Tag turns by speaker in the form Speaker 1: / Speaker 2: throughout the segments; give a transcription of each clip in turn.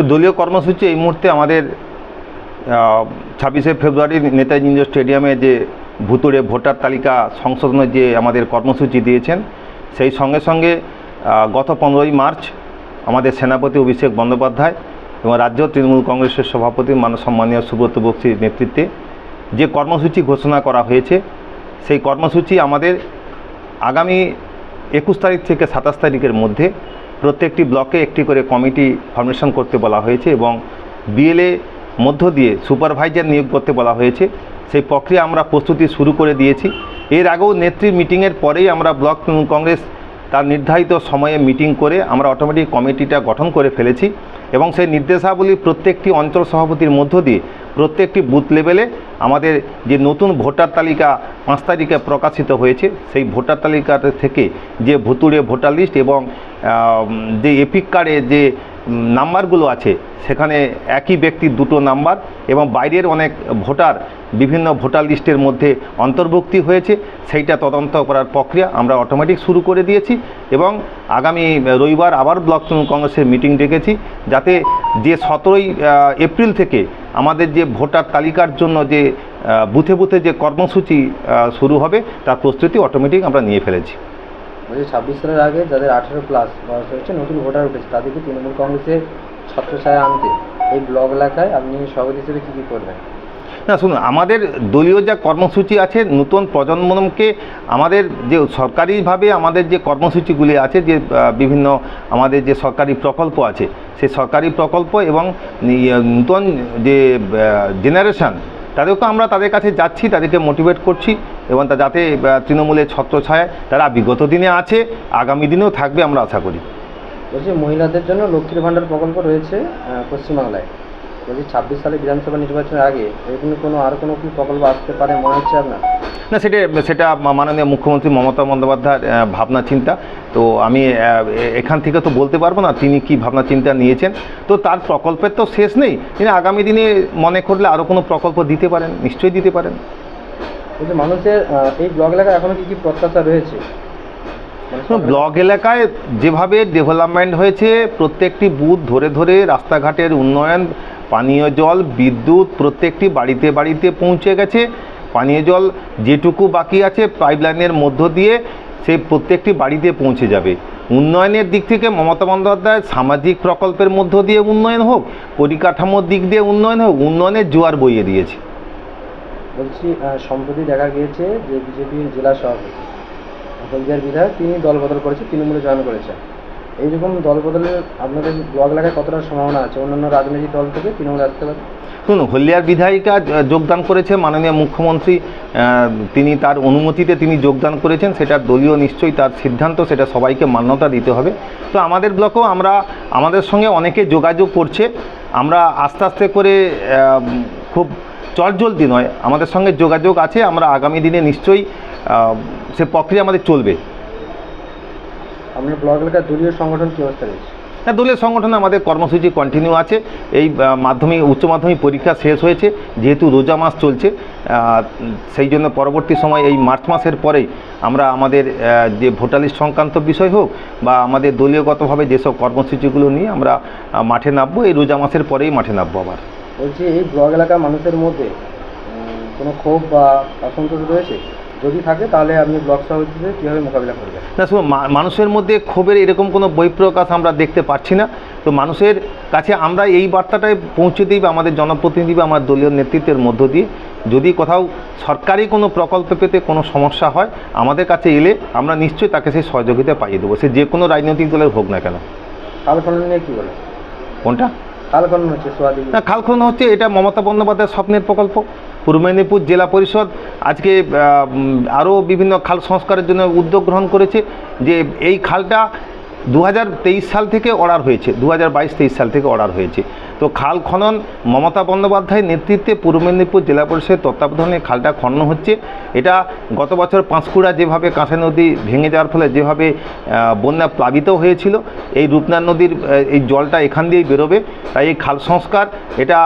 Speaker 1: তো দলীয় কর্মসূচি এই মুহূর্তে আমাদের ছাব্বিশে ফেব্রুয়ারি নেতাজি স্টেডিয়ামে যে ভুতুড়ে ভোটার তালিকা সংশোধনের যে আমাদের কর্মসূচি দিয়েছেন, সেই সঙ্গে সঙ্গে গত পনেরোই মার্চ আমাদের সেনাপতি অভিষেক বন্দ্যোপাধ্যায় এবং রাজ্য তৃণমূল কংগ্রেসের সভাপতি মানব সম্মানীয় সুব্রত বক্সির নেতৃত্বে যে কর্মসূচি ঘোষণা করা হয়েছে, সেই কর্মসূচি আমাদের আগামী একুশ তারিখ থেকে সাতাশ তারিখের মধ্যে প্রত্যেকটি ব্লকে একটি করে কমিটি ফর্মেশন করতে বলা হয়েছে এবং বিএলএ মধ্য দিয়ে সুপারভাইজার নিয়োগ করতে বলা হয়েছে। সেই প্রক্রিয়া আমরা প্রস্তুতি শুরু করে দিয়েছি। এর আগেও নেত্রী মিটিংয়ের পরেই আমরা ব্লক তৃণমূল কংগ্রেস তার নির্ধারিত সময়ে মিটিং করে আমরা অটোমেটিক কমিটিটা গঠন করে ফেলেছি এবং সেই নির্দেশাবলী প্রত্যেকটি অঞ্চল সভাপতির মধ্য দিয়ে প্রত্যেকটি বুথ লেভেলে আমাদের যে নতুন ভোটার তালিকা পাঁচ তারিখে প্রকাশিত হয়েছে, সেই ভোটার তালিকা থেকে যে ভুতুড়ে ভোটার লিস্ট এবং যে এপিক কার্ডে যে নাম্বারগুলো আছে, সেখানে একই ব্যক্তির দুটো নাম্বার এবং বাইরের অনেক ভোটার বিভিন্ন ভোটার লিস্টের মধ্যে অন্তর্ভুক্তি হয়েছে, সেইটা তদন্ত করার প্রক্রিয়া আমরা অটোমেটিক শুরু করে দিয়েছি এবং আগামী রবিবার আবার ব্লক তৃণমূল কংগ্রেসের মিটিং ডেকেছি, যাতে যে সতেরোই এপ্রিল থেকে আমাদের যে ভোটার তালিকার জন্য যে বুথে বুথে যে কর্মসূচি শুরু হবে, তার প্রস্তুতি অটোমেটিক আমরা নিয়ে ফেলেছি।
Speaker 2: বলছি ছাব্বিশ সালের আগে যাদের আঠেরো প্লাস বয়স হয়েছে, নতুন ভোটার উঠেছে, তাদেরকে তৃণমূল কংগ্রেসের ছত্রছায়া আনতে এই ব্লক এলাকায় আপনি সভাপতি হিসেবে কী কী করবেন?
Speaker 1: না, শুনুন, আমাদের দলীয় যা কর্মসূচি আছে, নতুন প্রজন্মকে আমাদের যে সরকারিভাবে আমাদের যে কর্মসূচিগুলি আছে, যে বিভিন্ন আমাদের যে সরকারি প্রকল্প আছে সেই সরকারি প্রকল্প এবং নতুন যে জেনারেশান তাদেরকে আমরা তাদের কাছে যাচ্ছি, তাদেরকে মোটিভেট করছি এবং তা যাতে তৃণমূলের ছত্র ছত্রছায়ায় তারা বিগত দিনে আছে, আগামী দিনেও থাকবে আমরা আশা করি।
Speaker 2: বলছি, মহিলাদের জন্য লক্ষ্মীর ভাণ্ডার প্রকল্প রয়েছে পশ্চিমবাংলায়। বলছি, ছাব্বিশ সালে বিধানসভা নির্বাচনের আগে এরকম কোনো, আর কোনো কি প্রকল্প আসতে পারে মনে হচ্ছে আপনার?
Speaker 1: না সেটা সেটা মাননীয় মুখ্যমন্ত্রী মমতা বন্দ্যোপাধ্যায়ের ভাবনা চিন্তা। তো আমি এখান থেকে তো বলতে পারব না তিনি কি ভাবনা চিন্তা নিয়েছেন। তো তার প্রকল্পের তো শেষ নেই। তিনি আগামী দিনে মনে করলে আরও কোনো প্রকল্প দিতে পারেন নিশ্চয়ই দিতে পারেন।
Speaker 2: মানুষের এই ব্লক এলাকায় এখনও কি কি প্রত্যাশা রয়েছে? মানে
Speaker 1: ব্লক এলাকায় যেভাবে ডেভেলপমেন্ট হয়েছে প্রত্যেকটি বুথ ধরে ধরে রাস্তাঘাটের উন্নয়ন পানীয় জল বিদ্যুৎ প্রত্যেকটি বাড়িতে বাড়িতে পৌঁছে গেছে। পানীয় জল যেটুকু বাকি আছে পাইপলাইনের মধ্য দিয়ে সেই প্রত্যেকটি বাড়িতে পৌঁছে যাবে। উন্নয়নের দিক থেকে মমতা বন্দ্যোপাধ্যায় সামাজিক প্রকল্পের মধ্য দিয়ে উন্নয়ন হোক, পরিকাঠামোর দিক দিয়ে উন্নয়ন হোক, উন্নয়নের জোয়ার বইয়ে দিয়েছে।
Speaker 2: বলছি সম্প্রতি দেখা গিয়েছে যে বিজেপির জেলা সভাপতি বিধায়ক, তিনি দল বদল করেছে, তৃণমূলে জয়েন করেছে এইরকম দল বদলের আপনাদের ব্লক এলাকায় কতটা সম্ভাবনা আছে? অন্যান্য রাজনৈতিক দল থেকে তৃণমূলে আসতে পারে?
Speaker 1: শুনুন, হলদিয়ার বিধায়িকা যোগদান করেছে মাননীয় মুখ্যমন্ত্রী তিনি তার অনুমতিতে তিনি যোগদান করেছেন, সেটা দলীয় নিশ্চয়ই তার সিদ্ধান্ত, সেটা সবাইকে মান্যতা দিতে হবে। তো আমাদের ব্লকেও আমরা, আমাদের সঙ্গে অনেকে যোগাযোগ করছে, আমরা আস্তে আস্তে করে খুব চটজলদি নয়, আমাদের সঙ্গে যোগাযোগ আছে, আমরা আগামী দিনে নিশ্চয়ই সে প্রক্রিয়া আমাদের চলবে।
Speaker 2: আপনার ব্লক এলাকার দলীয় সংগঠন কী অবস্থা রয়েছে?
Speaker 1: হ্যাঁ দলীয় সংগঠনে আমাদের কর্মসূচি কন্টিনিউ আছে। এই মাধ্যমিক উচ্চ মাধ্যমিক পরীক্ষা শেষ হয়েছে যেহেতু রোজা মাস চলছে সেই জন্য পরবর্তী সময় এই মার্চ মাসের পরেই আমরা আমাদের যে ভোটার লিস্ট সংক্রান্ত বিষয় হোক বা আমাদের দলীয়গতভাবে যেসব কর্মসূচিগুলো নিয়ে আমরা মাঠে নামবো এই রোজা মাসের পরেই মাঠে নামবো আবার।
Speaker 2: বলছি এই ব্লক এলাকার মানুষের মধ্যে কোনো ক্ষোভ বা অসন্তোষ রয়েছে? যদি থাকে তাহলে আপনি ব্লক সভাপতি কীভাবে মোকাবিলা করবেন
Speaker 1: না শুধু মানুষের মধ্যে ক্ষোভের এরকম কোনো বহিঃপ্রকাশ আমরা দেখতে পাচ্ছি না। তো মানুষের কাছে আমরা এই বার্তাটাই পৌঁছে দিই বা আমাদের জনপ্রতিনিধি বা আমার দলীয় নেতৃত্বের মধ্য দিয়ে। যদি কোথাও সরকারি কোনো প্রকল্প পেতে কোনো সমস্যা হয় আমাদের কাছে এলে আমরা নিশ্চয়ই তাকে সেই সহযোগিতা পাইয়ে দেবো। সে যে কোনো রাজনৈতিক দলের হোক না কেন।
Speaker 2: খাল নিয়ে কী বলে
Speaker 1: কোনটা?
Speaker 2: কালখনন হচ্ছে
Speaker 1: না খালখন হচ্ছে এটা মমতা বন্দ্যোপাধ্যায়ের স্বপ্নের প্রকল্প। পূর্ব মেদিনীপুর জেলা পরিষদ আজকে আরও বিভিন্ন খাল সংস্কারের জন্য উদ্যোগ গ্রহণ করেছে যে এই খালটা দু হাজার তেইশ সাল থেকে অর্ডার হয়েছে দু হাজার সাল থেকে অর্ডার হয়েছে। তো খাল খনন, মমতা বন্দ্যোপাধ্যায়ের নেতৃত্বে পূর্ব মেদিনীপুর জেলা পরিষদের তত্ত্বাবধানে খালটা খনন হচ্ছে। এটা গত বছর পাঁশকুড়া যেভাবে কাঁসাই নদী ভেঙে যাওয়ার ফলে যেভাবে বন্যা প্লাবিত হয়েছিল, এই রূপনার নদীর এই জলটা এখান দিয়েই বেরোবে। তাই এই খাল সংস্কার, এটা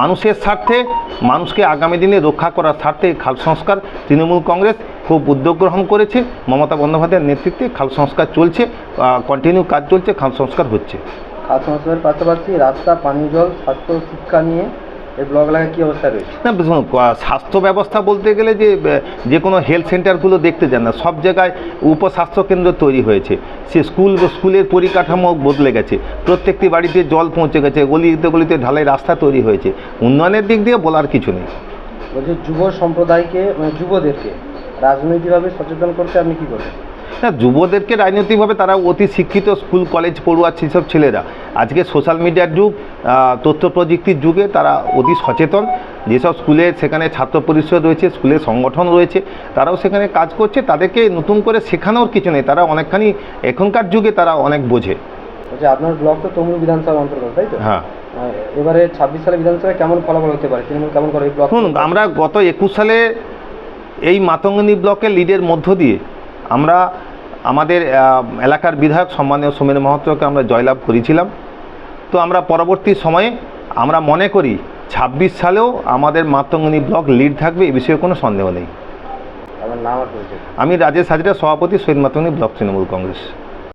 Speaker 1: মানুষের স্বার্থে, মানুষকে আগামী দিনে রক্ষা করার স্বার্থে খাল সংস্কার। তৃণমূল কংগ্রেস খুব উদ্যোগ গ্রহণ করেছে। মমতা বন্দ্যোপাধ্যায়ের নেতৃত্বে খাল সংস্কার চলছে কন্টিনিউ কাজ চলছে খাল সংস্কার হচ্ছে।
Speaker 2: খাল সংস্কারের পাশাপাশি রাস্তা পানীয় জল স্বাস্থ্য শিক্ষা নিয়ে এই ব্লক এলাকায় কী অবস্থা রয়েছে?
Speaker 1: না স্বাস্থ্য ব্যবস্থা বলতে গেলে যে যে কোনো হেলথ সেন্টারগুলো দেখতে যান না সব জায়গায় উপস্বাস্থ্য কেন্দ্র তৈরি হয়েছে। সে স্কুল স্কুলের পরিকাঠামো বদলে গেছে প্রত্যেকটি বাড়িতে জল পৌঁছে গেছে গলিতে গলিতে ঢালাই রাস্তা তৈরি হয়েছে। উন্নয়নের দিক দিয়ে বলার কিছু নেই।
Speaker 2: বলছি যুব সম্প্রদায়কে মানে যুবদেরকে রাজনৈতিকভাবে সচেতন করতে আপনি কী করবেন?
Speaker 1: না যুবদেরকে রাজনৈতিকভাবে তারা অতি শিক্ষিত স্কুল কলেজ পড়ুয়া সেসব ছেলেরা। আজকে সোশ্যাল মিডিয়ার যুগ তথ্য প্রযুক্তির যুগে তারা অতি সচেতন। যেসব স্কুলে সেখানে ছাত্র পরিষদ রয়েছে স্কুলের সংগঠন রয়েছে তারাও সেখানে কাজ করছে। তাদেরকে নতুন করে শেখানোর কিছু নেই। তারা অনেকখানি এখনকার যুগে তারা অনেক বোঝে।
Speaker 2: বলছি আপনার ব্লক তো তমলুক বিধানসভার অন্তর্গত তাই তো?
Speaker 1: হ্যাঁ।
Speaker 2: এবারে ছাব্বিশ সালে বিধানসভায় কেমন ফলাফল হতে পারে? তৃণমূল কেমন করে?
Speaker 1: শুনুন আমরা গত একুশ সালে এই মাতঙ্গিনী ব্লকের লিডের মধ্য দিয়ে আমরা আমাদের এলাকার বিধায়ক সম্মানীয় সোমেন মাহাত্রকে আমরা জয়লাভ করেছিলাম। তো আমরা পরবর্তী সময়ে আমরা মনে করি ছাব্বিশ সালেও আমাদের মাতঙ্গিনী ব্লক লিড থাকবে এ বিষয়ে কোনো সন্দেহ নেই।
Speaker 2: আমার নাম
Speaker 1: আমি রাজেশ হাজরা সভাপতি শহীদ মাতঙ্গিনী ব্লক তৃণমূল কংগ্রেস।